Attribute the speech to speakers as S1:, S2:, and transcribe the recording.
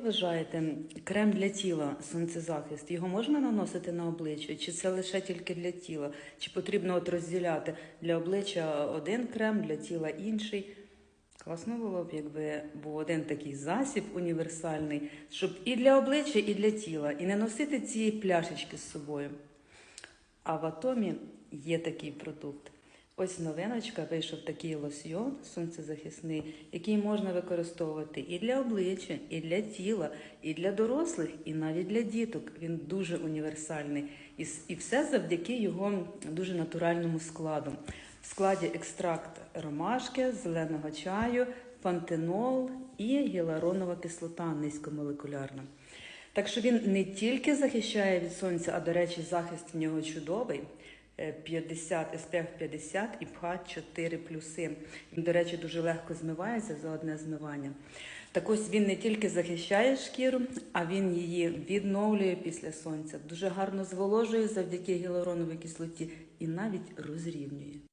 S1: вважаєте, крем для тіла, сонцезахист, його можна наносити на обличчя? Чи це лише тільки для тіла? Чи потрібно от розділяти для обличчя один крем, для тіла інший? Класно було б, якби був один такий засіб універсальний, щоб і для обличчя, і для тіла, і не носити ці пляшечки з собою. А в Атомі є такий продукт. Ось новиночка, вийшов такий лосьйон сонцезахисний, який можна використовувати і для обличчя, і для тіла, і для дорослих, і навіть для діток. Він дуже універсальний. І, все завдяки його дуже натуральному складу. В складі екстракт ромашки, зеленого чаю, пантенол і гіалуронова кислота низькомолекулярна. Так що він не тільки захищає від сонця, а до речі, захист в нього чудовий. Е, 50, SPF 50 і PH 4 плюси. Він, до речі, дуже легко змивається за одне змивання. Так ось він не тільки захищає шкіру, а він її відновлює після сонця. Дуже гарно зволожує завдяки гіалуроновій кислоті і навіть розрівнює.